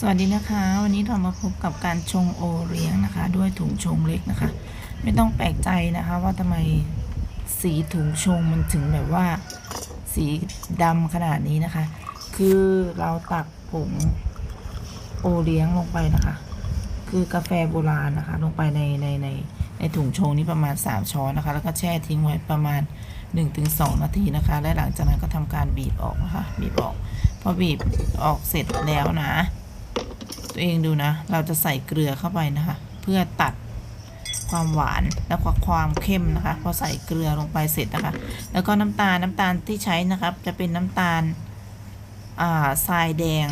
สวัสดีนะคะ วันนี้เรามาพบกับการชงโอเลี้ยงนะคะ ด้วยถุงชงเล็กนะคะ ไม่ต้องแปลกใจนะคะ ว่าทำไมสีถุงชงมันถึงแบบว่า สีดำขนาดนี้นะคะ คือเราตักผงโอเลี้ยงลงไปนะคะ คือกาแฟโบราณนะคะ ลงไปในในในในถุงชงนี้ประมาณ 3 ช้อนนะคะ แล้วก็แช่ทิ้งไว้ประมาณ 1-2 นาทีนะคะ และหลังจากนั้นก็ทำการบีบออกนะคะ บีบออกพอบีบออกเสร็จแล้วนะ ตัวเองดูนะ เราจะใส่เกลือเข้าไปนะคะ เพื่อตัดความหวานและความเข้มนะคะ พอใส่เกลือลงไปเสร็จนะคะ แล้วก็น้ำตาลน้ำตาลที่ใช้นะครับ จะเป็นน้ำตาลอ่าทรายแดง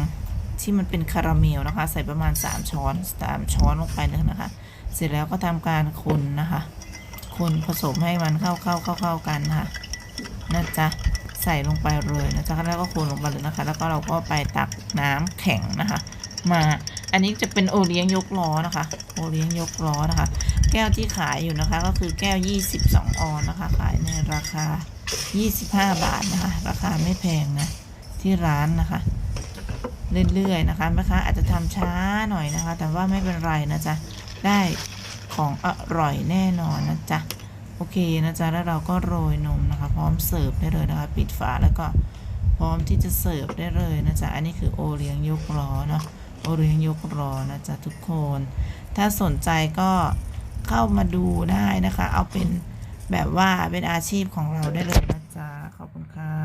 ที่มันเป็นคาราเมลนะคะ ใส่ประมาณ 3 ช้อน3ช้อนลงไปเลยนะคะ เสร็จแล้วก็ทำการคนนะคะ คนผสมให้มันเข้าเข้าเข้าเข้ากันนะคะนะจ๊ะใส่ลงไปเลยนะจ๊ะแล้วก็คนลงไปเลยนะคะ แล้วก็เราก็ไปตักน้ำแข็งนะคะ มา อันนี้จะเป็นโอเลี้ยงยกล้อนะคะ โอเลี้ยงยกล้อนะคะ แก้วที่ขายอยู่นะคะ ก็คือแก้ว 22 ออนนะคะ ขายในราคา 25 บาทนะคะ ราคาไม่แพงนะ ที่ร้านนะคะ เรื่อยๆนะคะแม่ค้าอาจจะทำช้าหน่อยนะคะ แต่ว่าไม่เป็นไรนะจ๊ะ ได้ของอร่อยแน่นอนนะจ๊ะ โอเคนะจ๊ะ แล้วเราก็โรยนมนะคะ พร้อมเสิร์ฟได้เลยนะคะ ปิดฝาแล้วก็พร้อมที่จะเสิร์ฟได้เลยนะจ๊ะ อันนี้คือโอเลี้ยงยกล้อเนาะ โอเรียงยกรอนะจ๊ะทุกคน ถ้าสนใจก็เข้ามาดูได้นะคะ เอาเป็นแบบว่าเป็นอาชีพของเราได้เลยนะจ๊ะ ขอบคุณค่ะ